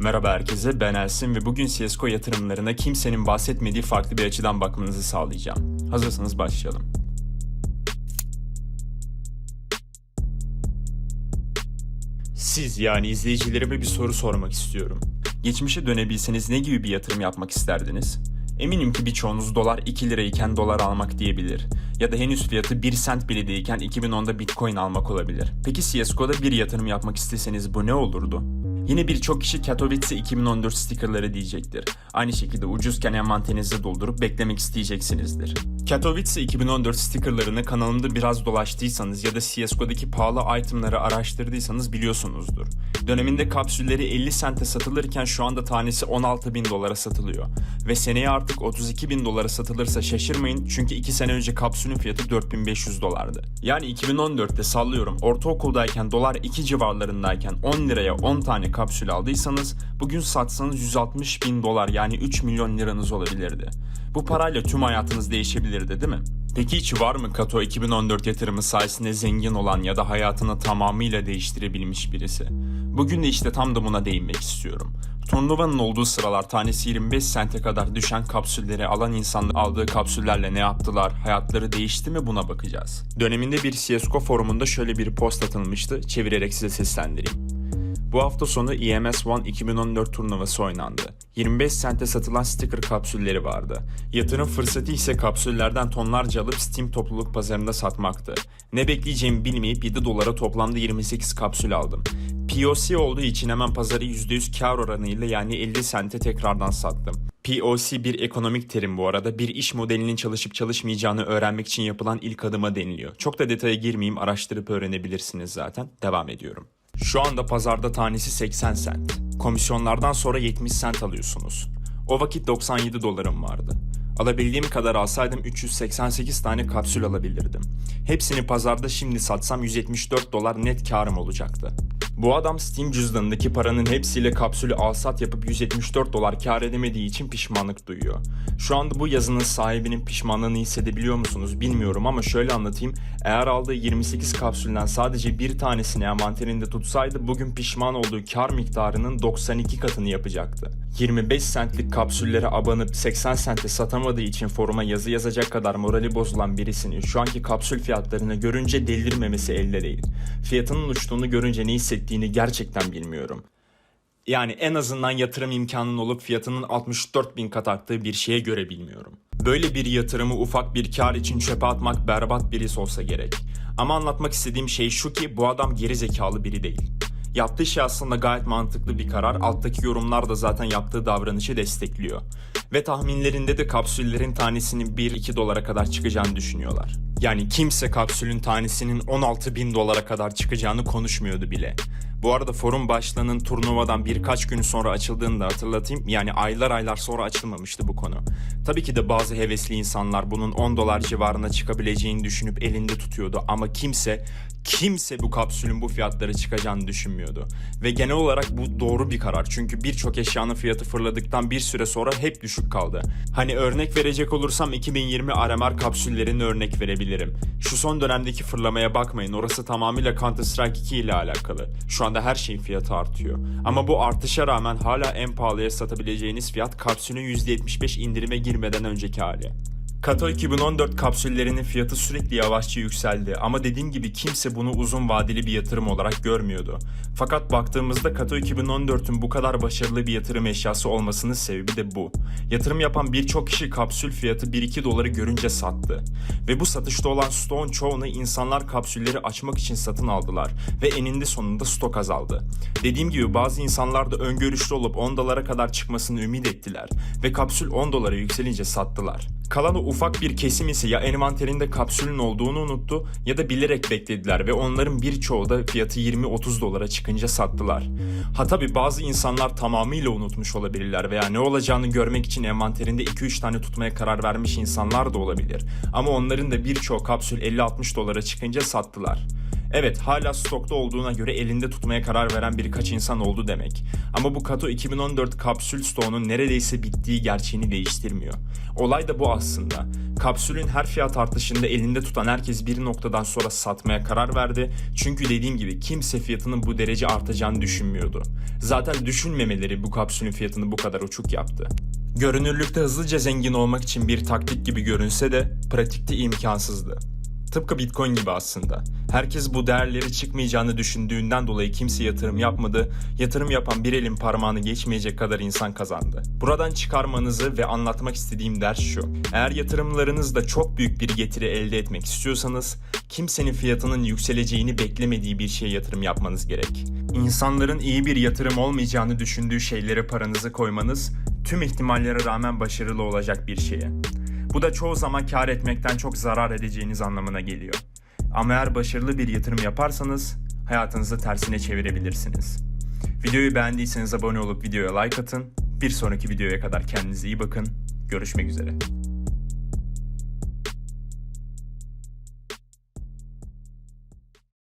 Merhaba herkese ben Ersin ve bugün CSGO yatırımlarına kimsenin bahsetmediği farklı bir açıdan bakmanızı sağlayacağım. Hazırsanız başlayalım. Siz yani izleyicilerime bir soru sormak istiyorum. Geçmişe dönebilseniz ne gibi bir yatırım yapmak isterdiniz? Eminim ki birçoğunuz dolar 2 lirayken dolar almak diyebilir. Ya da henüz fiyatı 1 sent bile değilken 2010'da bitcoin almak olabilir. Peki CSGO'da bir yatırım yapmak isteseniz bu ne olurdu? Yine birçok kişi Katowice 2014 stickerları diyecektir. Aynı şekilde ucuzken envanterinizi doldurup beklemek isteyeceksinizdir. Katowice 2014 stickerlarını kanalımda biraz dolaştıysanız ya da CSGO'daki pahalı itemları araştırdıysanız biliyorsunuzdur. Döneminde kapsülleri 50 sente satılırken şu anda tanesi 16 bin dolara satılıyor. Ve seneye artık 32 bin dolara satılırsa şaşırmayın çünkü 2 sene önce kapsülün fiyatı 4500 dolardı. Yani 2014'te sallıyorum ortaokuldayken dolar 2 civarlarındayken 10 liraya 10 tane kapsül aldıysanız bugün satsanız 160 bin dolar yani 3 milyon liranız olabilirdi. Bu parayla tüm hayatınız değişebilirdi değil mi? Peki hiç var mı Kato 2014 yatırımı sayesinde zengin olan ya da hayatını tamamıyla değiştirebilmiş birisi? Bugün de işte tam da buna değinmek istiyorum. Turnuvanın olduğu sıralar tanesi 25 sente kadar düşen kapsülleri alan insanlar aldığı kapsüllerle ne yaptılar, hayatları değişti mi buna bakacağız. Döneminde bir CSGO forumunda şöyle bir post atılmıştı, çevirerek size seslendireyim. Bu hafta sonu EMS One 2014 turnuvası oynandı. 25 sente satılan sticker kapsülleri vardı. Yatırım fırsatı ise kapsüllerden tonlarca alıp Steam topluluk pazarında satmaktı. Ne bekleyeceğimi bilmeyip 7 dolara toplamda 28 kapsül aldım. POC olduğu için hemen pazarı %100 kar oranıyla yani 50 sente tekrardan sattım. POC bir ekonomik terim bu arada. Bir iş modelinin çalışıp çalışmayacağını öğrenmek için yapılan ilk adıma deniliyor. Çok da detaya girmeyeyim araştırıp öğrenebilirsiniz zaten. Devam ediyorum. Şu anda pazarda tanesi 80 sent. Komisyonlardan sonra 70 sent alıyorsunuz. O vakit 97 dolarım vardı. Alabildiğim kadar alsaydım 388 tane kapsül alabilirdim. Hepsini pazarda şimdi satsam 174 dolar net karım olacaktı. Bu adam Steam cüzdanındaki paranın hepsiyle kapsülü alsat yapıp 174 dolar kar edemediği için pişmanlık duyuyor. Şu anda bu yazının sahibinin pişmanlığını hissedebiliyor musunuz bilmiyorum ama şöyle anlatayım. Eğer aldığı 28 kapsülden sadece bir tanesini envanterinde tutsaydı bugün pişman olduğu kar miktarının 92 katını yapacaktı. 25 centlik kapsüllere abanıp 80 sente satamadığı için foruma yazı yazacak kadar morali bozulan birisinin şu anki kapsül fiyatlarını görünce delirmemesi elde değil. Fiyatının uçtuğunu görünce ne hissettiğini gerçekten bilmiyorum. Yani en azından yatırım imkanının olup fiyatının 64 bin kat arttığı bir şeye göre bilmiyorum. Böyle bir yatırımı ufak bir kar için çöpe atmak berbat birisi olsa gerek. Ama anlatmak istediğim şey şu ki bu adam geri zekalı biri değil. Yaptığı şey aslında gayet mantıklı bir karar. Alttaki yorumlar da zaten yaptığı davranışı destekliyor. Ve tahminlerinde de kapsüllerin tanesinin 1-2 dolara kadar çıkacağını düşünüyorlar. Yani kimse kapsülün tanesinin 16 bin dolara kadar çıkacağını konuşmuyordu bile. Bu arada forum başlığının turnuvadan birkaç gün sonra açıldığını da hatırlatayım. Yani aylar aylar sonra açılmamıştı bu konu. Tabii ki de bazı hevesli insanlar bunun 10 dolar civarına çıkabileceğini düşünüp elinde tutuyordu ama kimse kimse bu kapsülün bu fiyatlara çıkacağını düşünmüyordu. Ve genel olarak bu doğru bir karar. Çünkü birçok eşyanın fiyatı fırladıktan bir süre sonra hep düşük kaldı. Hani örnek verecek olursam 2020 RMR kapsüllerini örnek verebilirim. Şu son dönemdeki fırlamaya bakmayın. Orası tamamıyla Counter Strike 2 ile alakalı. Şu anda her şeyin fiyatı artıyor. Ama bu artışa rağmen hala en pahalıya satabileceğiniz fiyat kapsülün %75 indirime girmeden önceki hali. Kato 2014 kapsüllerinin fiyatı sürekli yavaşça yükseldi ama dediğim gibi kimse bunu uzun vadeli bir yatırım olarak görmüyordu. Fakat baktığımızda Kato 2014'ün bu kadar başarılı bir yatırım eşyası olmasının sebebi de bu. Yatırım yapan birçok kişi kapsül fiyatı 1-2 doları görünce sattı. Ve bu satışta olan stoğun çoğunu insanlar kapsülleri açmak için satın aldılar ve eninde sonunda stok azaldı. Dediğim gibi bazı insanlar da öngörüşlü olup 10 dolara kadar çıkmasını ümit ettiler ve kapsül 10 dolara yükselince sattılar. Kalan ufak bir kesim ise ya envanterinde kapsülün olduğunu unuttu ya da bilerek beklediler ve onların birçoğu da fiyatı 20-30 dolara çıkınca sattılar. Ha tabi bazı insanlar tamamıyla unutmuş olabilirler veya ne olacağını görmek için envanterinde 2-3 tane tutmaya karar vermiş insanlar da olabilir. Ama onların da birçoğu kapsül 50-60 dolara çıkınca sattılar. Evet hala stokta olduğuna göre elinde tutmaya karar veren birkaç insan oldu demek. Ama bu Kato 2014 kapsül stoğunun neredeyse bittiği gerçeğini değiştirmiyor. Olay da bu aslında. Kapsülün her fiyat artışında elinde tutan herkes bir noktadan sonra satmaya karar verdi. Çünkü dediğim gibi kimse fiyatının bu derece artacağını düşünmüyordu. Zaten düşünmemeleri bu kapsülün fiyatını bu kadar uçuk yaptı. Görünürlükte hızlıca zengin olmak için bir taktik gibi görünse de pratikte imkansızdı. Tıpkı Bitcoin gibi aslında. Herkes bu değerleri çıkmayacağını düşündüğünden dolayı kimse yatırım yapmadı. Yatırım yapan bir elin parmağını geçmeyecek kadar insan kazandı. Buradan çıkarmanızı ve anlatmak istediğim ders şu. Eğer yatırımlarınızda çok büyük bir getiri elde etmek istiyorsanız kimsenin fiyatının yükseleceğini beklemediği bir şeye yatırım yapmanız gerek. İnsanların iyi bir yatırım olmayacağını düşündüğü şeylere paranızı koymanız tüm ihtimallere rağmen başarılı olacak bir şeye. Bu da çoğu zaman kar etmekten çok zarar edeceğiniz anlamına geliyor. Ama eğer başarılı bir yatırım yaparsanız hayatınızı tersine çevirebilirsiniz. Videoyu beğendiyseniz abone olup videoya like atın. Bir sonraki videoya kadar kendinize iyi bakın. Görüşmek üzere.